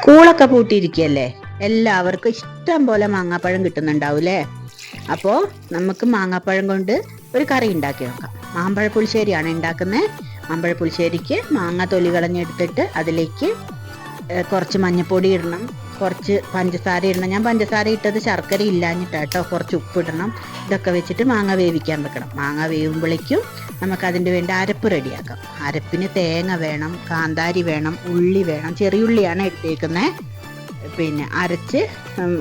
സ്കൂളൊക്കെ പൂട്ടിയിരിക്കുകയല്ലേ? എല്ലാവർക്കും ഇഷ്ടം പോലെ മാങ്ങാപ്പഴം കിട്ടുന്നുണ്ടാവൂലേ അപ്പോൾ നമുക്ക് മാങ്ങാപ്പഴം കൊണ്ട് ഒരു കറി ഉണ്ടാക്കി നോക്കാം. മാമ്പഴ പുളിശ്ശേരിയാണ് ഉണ്ടാക്കുന്നത്. മാമ്പഴ പുളിശ്ശേരിക്ക് മാങ്ങ തൊലി കളഞ്ഞെടുത്തിട്ട് അതിലേക്ക് കുറച്ച് മഞ്ഞൾപ്പൊടി ഇടണം. കുറച്ച് പഞ്ചസാര ഇടണം. ഞാൻ പഞ്ചസാര ഇട്ടത് ശർക്കര ഇല്ലാഞ്ഞിട്ടാട്ടോ. കുറച്ച് ഉപ്പിടണം. ഇതൊക്കെ വെച്ചിട്ട് മാങ്ങ വേവിക്കാൻ വെക്കണം. മാങ്ങ വേവുമ്പോഴേക്കും നമുക്കതിന്റെ വേണ്ടി അരപ്പ് റെഡിയാക്കാം. അരപ്പിന് തേങ്ങ വേണം കാന്താരി വേണം ഉള്ളി വേണം. ചെറിയുള്ളിയാണ് എടുത്തേക്കുന്നത് പിന്നെ അരച്ച്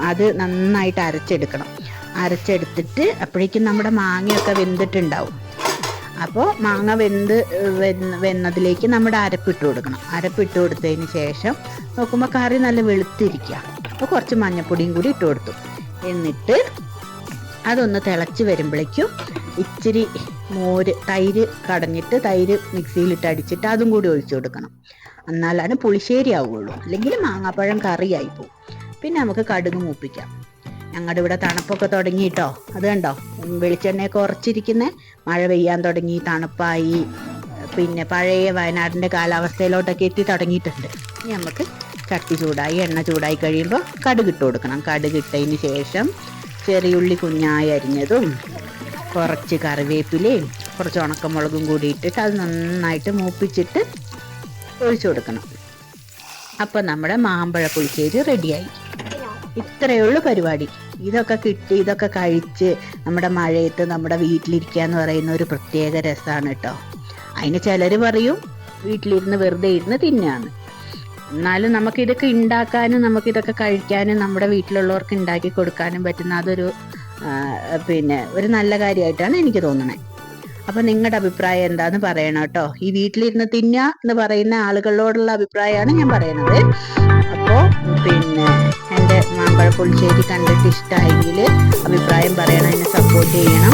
അത് നന്നായിട്ട് അരച്ചെടുക്കണം. അരച്ചെടുത്തിട്ട് അപ്പോഴേക്കും നമ്മുടെ മാങ്ങയൊക്കെ വെന്തിട്ടുണ്ടാവും. അപ്പോൾ മാങ്ങ വെന്ത് വെന്ന് വെന്നതിലേക്ക് നമ്മുടെ അരപ്പിട്ട് കൊടുക്കണം. അരപ്പിട്ട് കൊടുത്തതിന് ശേഷം നോക്കുമ്പോൾ കറി നല്ല വെളുത്തിരിക്കുക അപ്പോൾ കുറച്ച് മഞ്ഞപ്പൊടിയും കൂടി ഇട്ട് കൊടുത്തു. എന്നിട്ട് അതൊന്ന് തിളച്ച് വരുമ്പോഴേക്കും ഇച്ചിരി മോര് തൈര് കടഞ്ഞിട്ട് തൈര് മിക്സിയിലിട്ട് അടിച്ചിട്ട് അതും കൂടി ഒഴിച്ചു കൊടുക്കണം. എന്നാലാണ് പുളിശ്ശേരി ആവുകയുള്ളൂ അല്ലെങ്കിൽ മാങ്ങാപ്പഴം കറിയായി പോകും പിന്നെ നമുക്ക് കടുക് മൂപ്പിക്കാം. ഞങ്ങളുടെ ഇവിടെ തണുപ്പൊക്കെ തുടങ്ങിയിട്ടോ അത് കണ്ടോ? വെളിച്ചെണ്ണയൊക്കെ ഉറച്ചിരിക്കുന്ന. മഴ പെയ്യാൻ തുടങ്ങി തണുപ്പായി. പിന്നെ പഴയ വയനാടിന്റെ കാലാവസ്ഥയിലോട്ടൊക്കെ എത്തി തുടങ്ങിയിട്ടുണ്ട്. ഇനി നമുക്ക് ചട്ടി ചൂടായി എണ്ണ ചൂടായി കഴിയുമ്പോൾ കടുക് ഇട്ട് കൊടുക്കണം. കടുക് ഇട്ടതിന് ശേഷം ചെറിയുള്ളി കുഞ്ഞായി അരിഞ്ഞതും കുറച്ച് കറിവേപ്പിലയും കുറച്ച് ഉണക്കമുളകും കൂടി ഇട്ടിട്ട് അത് നന്നായിട്ട് മൂപ്പിച്ചിട്ട് ഒഴിച്ചു കൊടുക്കണം. അപ്പോൾ നമ്മുടെ മാമ്പഴ പുളിശ്ശേരി റെഡിയായി. ഇത്രയേ ഉള്ളൂ പരിപാടി. ഇതൊക്കെ കിട്ടി ഇതൊക്കെ കഴിച്ച് നമ്മുടെ മഴയത്ത് നമ്മുടെ വീട്ടിലിരിക്കുക എന്ന് പറയുന്ന ഒരു പ്രത്യേക രസമാണ് കേട്ടോ അതിന് ചിലർ പറയും വീട്ടിലിരുന്ന് വെറുതെ ഇരുന്ന് തിന്നാന്ന്. എന്നാലും നമുക്കിതൊക്കെ ഉണ്ടാക്കാനും നമുക്കിതൊക്കെ കഴിക്കാനും നമ്മുടെ വീട്ടിലുള്ളവർക്ക് ഉണ്ടാക്കി കൊടുക്കാനും പറ്റുന്ന അതൊരു പിന്നെ ഒരു നല്ല കാര്യമായിട്ടാണ് എനിക്ക് തോന്നുന്നത് അപ്പൊ നിങ്ങളുടെ അഭിപ്രായം എന്താന്ന് പറയണം കേട്ടോ ഈ വീട്ടിലിരുന്ന് തിന്നുക എന്ന് പറയുന്ന ആളുകളോടുള്ള അഭിപ്രായമാണ് ഞാൻ പറയുന്നത് അപ്പോൾ പിന്നെ എന്റെ മാമ്പഴ പുളിശ്ശേരി കണ്ടിട്ട് ഇഷ്ടമായെങ്കിൽ അഭിപ്രായം പറയണം എന്നെ സപ്പോർട്ട് ചെയ്യണം.